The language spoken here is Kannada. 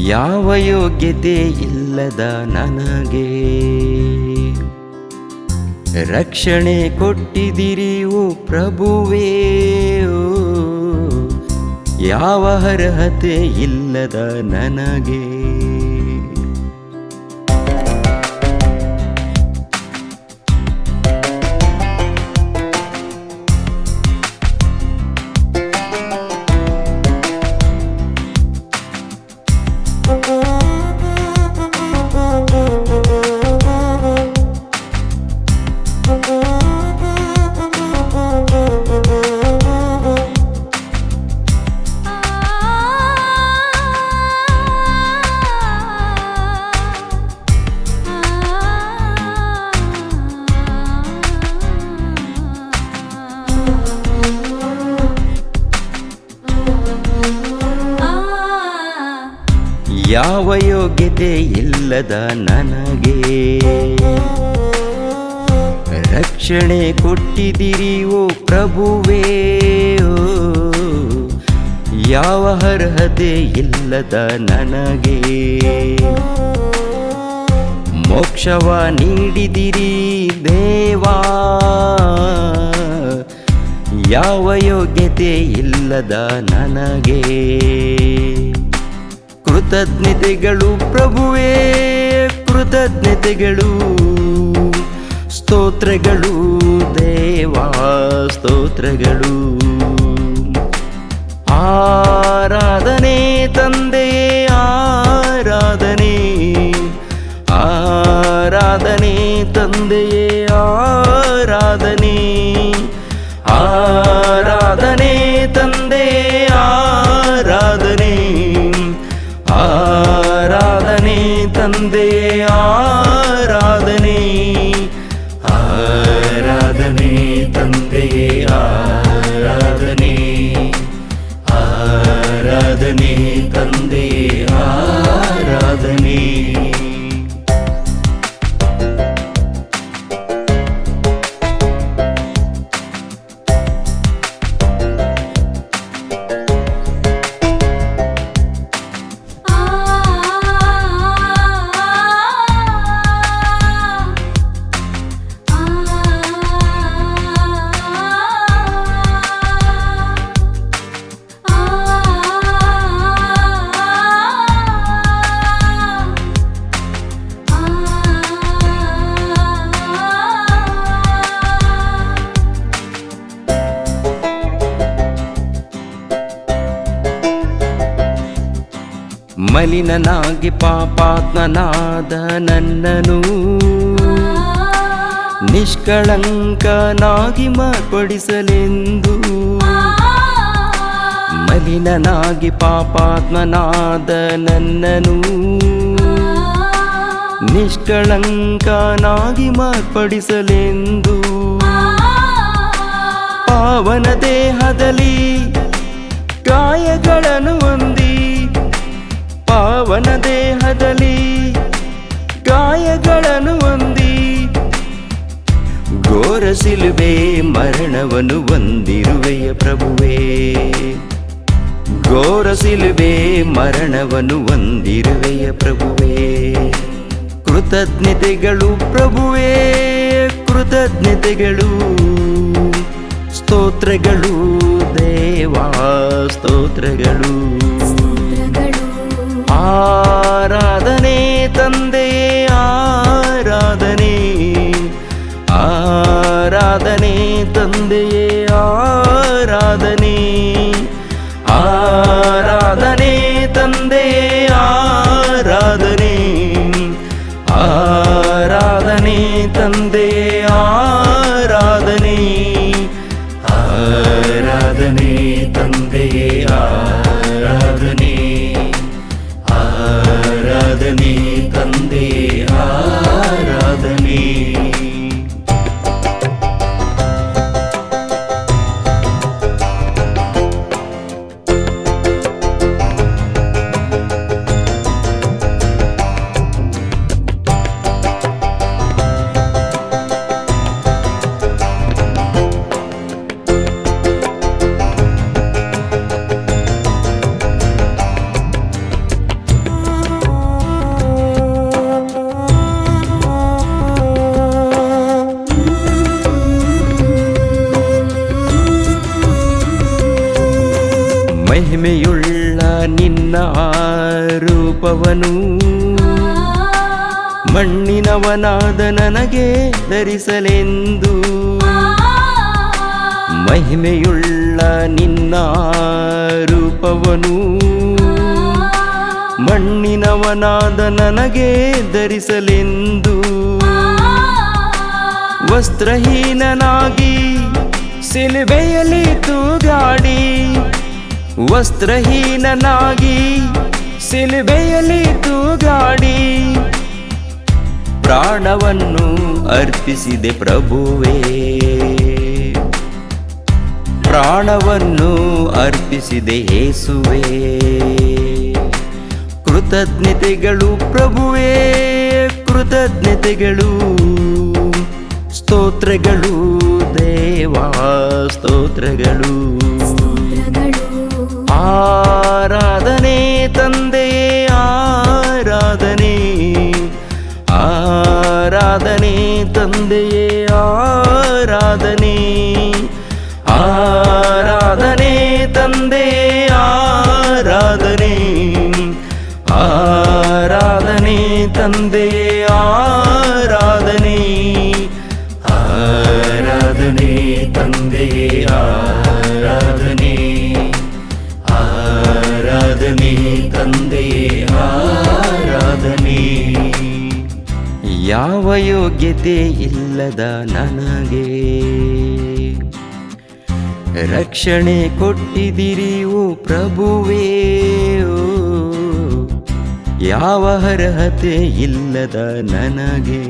ಯಾವ ಯೋಗ್ಯತೆ ಇಲ್ಲದ ನನಗೆ? ರಕ್ಷಣೆ ಕೊಟ್ಟಿದಿರಿ ಓ ಪ್ರಭುವೇ. ಯಾವ ಅರ್ಹತೆ ಇಲ್ಲದ ನನಗೆ? ಯಾವ ಯೋಗ್ಯತೆ ಇಲ್ಲದ ನನಗೆ? ರಕ್ಷಣೆ ಕೊಟ್ಟಿದ್ದೀರಿ ಓ ಪ್ರಭುವೇ. ಯಾವ ಅರ್ಹತೆ ಇಲ್ಲದ ನನಗೆ? ಮೋಕ್ಷವ ನೀಡಿದಿರಿ ದೇವಾ. ಯಾವ ಯೋಗ್ಯತೆ ಇಲ್ಲದ ನನಗೆ? ಕೃತಜ್ಞತೆಗಳು ಪ್ರಭುವೇ ಕೃತಜ್ಞತೆಗಳು. ಸ್ತೋತ್ರಗಳು ದೇವಾ ಸ್ತೋತ್ರಗಳು. ಆರಾಧನೆ ತಂದೆಯೇ ಆರಾಧನೆ. ಆರಾಧನೆ ತಂದೆಯೇ ಆರಾಧನೆ. ಆರಾಧನೆ ತಂದೆಯೇ ಆರಾಧನೆ ತಂದೆಯೇ ಆರಾಧನೆ ಆರಾಧನೆ ತಂದೆಯೇ ಮಲಿನನಾಗಿ ಪಾಪಾತ್ಮನಾದ ನನ್ನನು ನಿಷ್ಕಳಂಕನಾಗಿ ಮಾರ್ಪಡಿಸಲೆಂದು. ಮಲಿನನಾಗಿ ಪಾಪಾತ್ಮನಾದ ನನ್ನನು ನಿಷ್ಕಳಂಕನಾಗಿ ಮಾರ್ಪಡಿಸಲೆಂದು. ಪಾವನ ದೇಹದಲ್ಲಿ ಗಾಯಗಳನ್ನು ಪಾವನ ದೇಹದಲ್ಲಿ ಗಾಯಗಳನ್ನು ಹೊಂದಿ, ಘೋರ ಸಿಲುಬೆ ಮರಣವನ್ನು ಹೊಂದಿರುವೆಯ ಪ್ರಭುವೇ. ಘೋರ ಸಿಲುಬೆ ಮರಣವನ್ನು ಹೊಂದಿರುವೆಯ ಪ್ರಭುವೇ. ಕೃತಜ್ಞತೆಗಳು ಪ್ರಭುವೇ, ಕೃತಜ್ಞತೆಗಳು ಸ್ತೋತ್ರಗಳು ದೇವಾ, ಸ್ತೋತ್ರಗಳು. ಆರಾಧನೆ ತಂದೆಯೇ ಆರಾಧನೆ ಆರಾಧನೆ ತಂದೆಯೇ ಮಹಿಮೆಯುಳ್ಳ ನಿನ್ನ ರೂಪವನು ಮಣ್ಣಿನವನಾದ ನನಗೆ ಧರಿಸಲೆಂದು. ಮಹಿಮೆಯುಳ್ಳ ನಿನ್ನ ರೂಪವನು ಮಣ್ಣಿನವನಾದ ನನಗೆ ಧರಿಸಲೆಂದು. ವಸ್ತ್ರಹೀನನಾಗಿ ಸಿಲುಬೆಯಲ್ಲಿ ತೂಗಾಡಿ. ವಸ್ತ್ರಹೀನನಾಗಿ ಸಿಲುಬೆಯಲ್ಲಿ ತೂಗಾಡಿ ಪ್ರಾಣವನ್ನು ಅರ್ಪಿಸಿದೆ ಪ್ರಭುವೇ. ಪ್ರಾಣವನ್ನು ಅರ್ಪಿಸಿದೆ ಯೇಸುವೇ ಕೃತಜ್ಞತೆಗಳು ಪ್ರಭುವೇ, ಕೃತಜ್ಞತೆಗಳು ಸ್ತೋತ್ರಗಳು ದೇವಾ ಸ್ತೋತ್ರಗಳು ಆರಾಧನೆ ತಂದೆಯೇ ಆರಾಧನೆ ಆರಾಧನೆ ತಂದೆಯೇ ಆರಾಧನೆ ಆರಾಧನೆ ತಂದೆಯೇ ಆರಾಧನೆ ಆರಾಧನೆ ತಂದೆಯೇ ಯಾವ ಯೋಗ್ಯತೆ ಇಲ್ಲದ ನನಗೆ ರಕ್ಷಣೆ ಕೊಟ್ಟಿದಿರಿ ಓ ಪ್ರಭುವೇ. ಯಾವ ಅರ್ಹತೆ ಇಲ್ಲದ ನನಗೆ